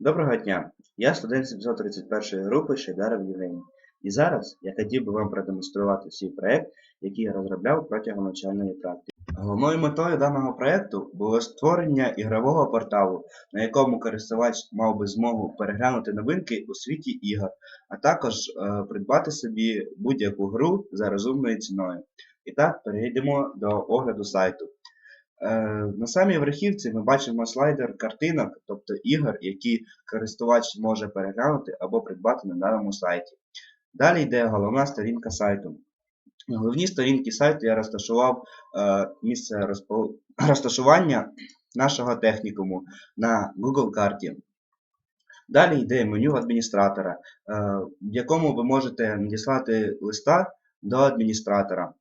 Доброго дня! Я студент 731 групи Шейдаров Євгеній. І зараз я хотів би вам продемонструвати свій проєкт, який я розробляв протягом навчальної практики. Головною метою даного проєкту було створення ігрового порталу, на якому користувач мав би змогу переглянути новинки у світі ігор, а також е, придбати собі будь-яку гру за розумною ціною. І так, перейдемо до огляду сайту. Е, На самій верхівці ми бачимо слайдер картинок, тобто ігор, які користувач може переглянути або придбати на даному сайті. Далі йде головна сторінка сайту. На головній сторінці сайту я розташував е, місце розташування нашого технікуму на Google карті. Далі йде меню адміністратора, е, в якому ви можете надіслати листа до адміністратора.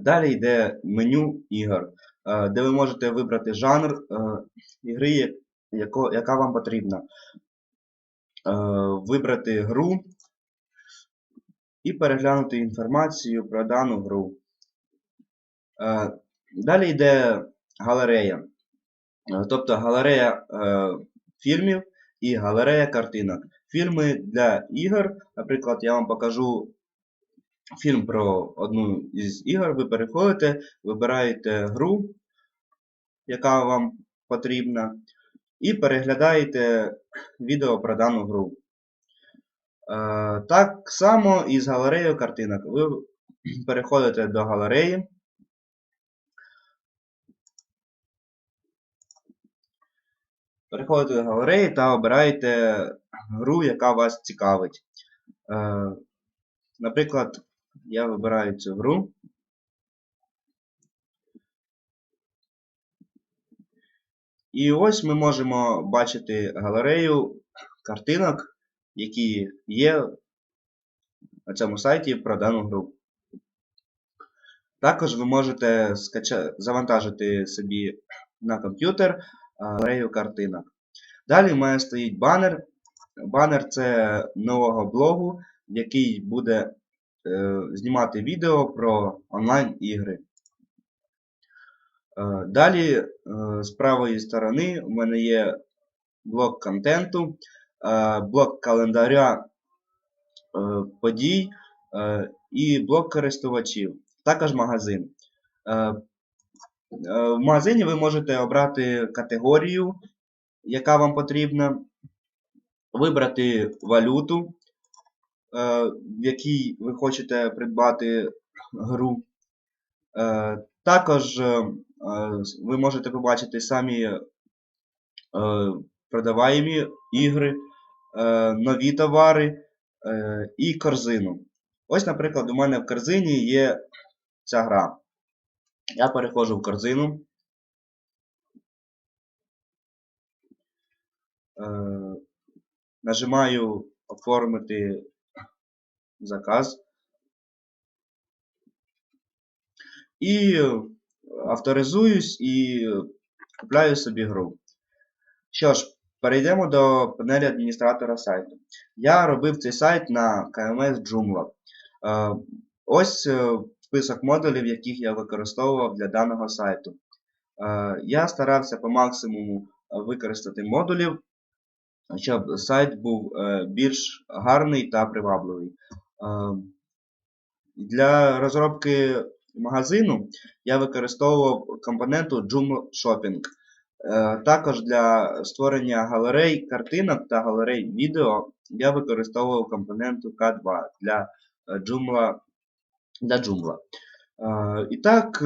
Далі йде меню ігор, де ви можете вибрати жанр е, ігри, яка вам потрібна. Е, Вибрати гру і переглянути інформацію про дану гру. Е, Далі йде галерея, Е, тобто галерея е, фільмів і галерея картинок. Фільми для ігор, наприклад, я вам покажу фільм про одну із ігор. Ви переходите, вибираєте гру, яка вам потрібна, і переглядаєте відео про дану гру. Е, Так само і з галереєю картинок. Ви переходите до галереї. Переходите до галереї та обираєте гру, яка вас цікавить. Е, Наприклад, я вибираю цю гру. І ось ми можемо бачити галерею картинок, які є на цьому сайті про дану гру. Також ви можете скача... завантажити собі на комп'ютер галерею картинок. Далі в мене стоїть банер. Банер це нового блогу, який буде знімати відео про онлайн-ігри. Е, Далі е, з правої сторони у мене є блок контенту, е, блок календаря е, подій е, і блок користувачів. Також магазин. Е, е, В магазині ви можете обрати категорію, яка вам потрібна, вибрати валюту, е, в якій ви хочете придбати гру. Е, Також е, е, ви можете побачити самі е, продаваємі ігри, е, нові товари е, і корзину. Ось, наприклад, у мене в корзині є ця гра. Я переходжу в корзину. Е, Нажимаю оформити заказ. І авторизуюсь і купляю собі гру. Що ж, перейдемо до панелі адміністратора сайту. Я робив цей сайт на KMS Joomla. Е, Ось е, список модулів, яких я використовував для даного сайту. Е, Я старався по максимуму використати модулів, щоб сайт був е, більш гарний та привабливий. Е, Для розробки магазину я використовував компоненту Joomla Shopping. Е, Також для створення галерей картинок та галерей відео я використовував компоненту K2 для е, Joomla. Для Joomla. Е, І так,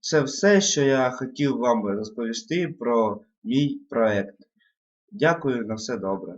це все, що я хотів вам розповісти про мій проект. Дякую на все добре.